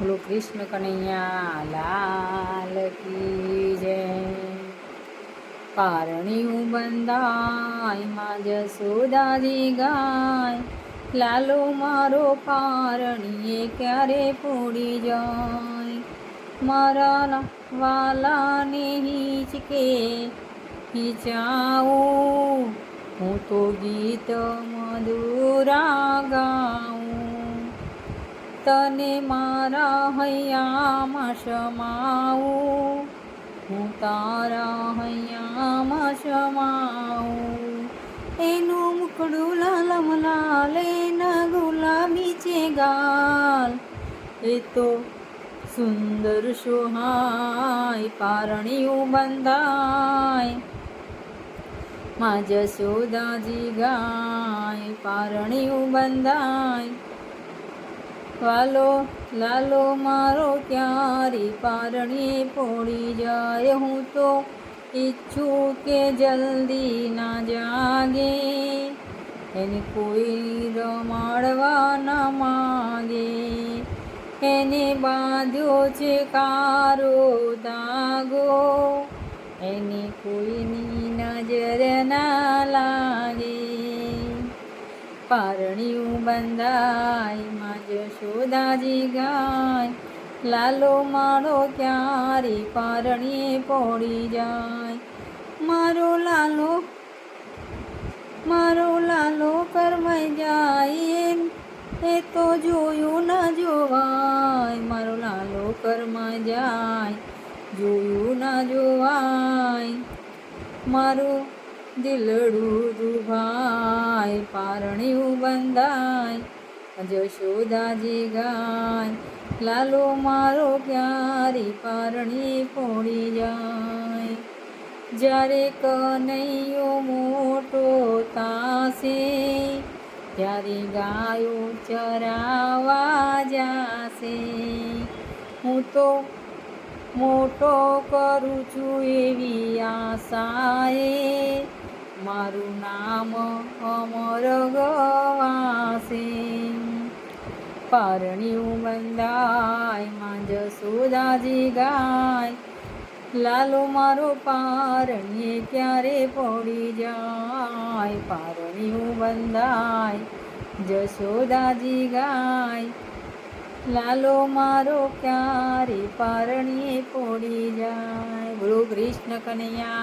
બોલો કૃષ્ણ કનૈયા, લાલ કી જય. પારણિયું બંધાયમાં જસોદાજી ગાય. લાલો મારો પારણીએ ક્યારે પોડી જાય? મારા વાલાને હિચકે, હિચાવું. હું તો ગીત મધુરા ગાઉં. તને મારા હૈયામાં સમાવું હું તારા હૈયામાં સમાવું એનું મુખડું લાલમ લાલ એના ગુલાબી છે ગાલ. એ તો સુંદર સુહાય, પારણીયું બંધાય. માં જશોદાજી ગાય, પારણીયું બંધાય. વાલો, લાલો, મારો ક્યારે પારણી પોડી જાય. હું તો ઈચ્છું કે જલ્દી ના જાગે. એને કોઈ રમાડવા ના માગે. એને બાંધ્યો છે કારો દાગો. એની કોઈની પારણિયું બંધાયમાં જશોદાજી ગાય. લાલો મારો ક્યારે પારણીએ પોડી જાય? મારો લાલો મારો લાલો કરમાઈ જાય એ તો જોયું ના જોવાય, મારો લાલો કરમાઈ જાય. જોયું ના જોવાય, મારું દિલડું દુભાય પારણિયું બંધાય જશોદાજી ગાય. લાલો મારો ક્યારે પારણી પોડી જાય. જ્યારે કનૈયો મોટો તાસે ત્યારે ગાયો ચરાવા જાશે. હું તો મોટો કરું છું એવી આશાએ મારું નામ અમર ગવાસી. પારણિયું બંધાયમાં જસોદાજી ગાય. લાલો મારો પારણીએ ક્યારે પડી જાય? પારણ્યું બંધાય જશોદાજી ગાય. લાલો મારો ક્યારે પારણીએ પડી જાય? ગુરુ કૃષ્ણ કનૈયા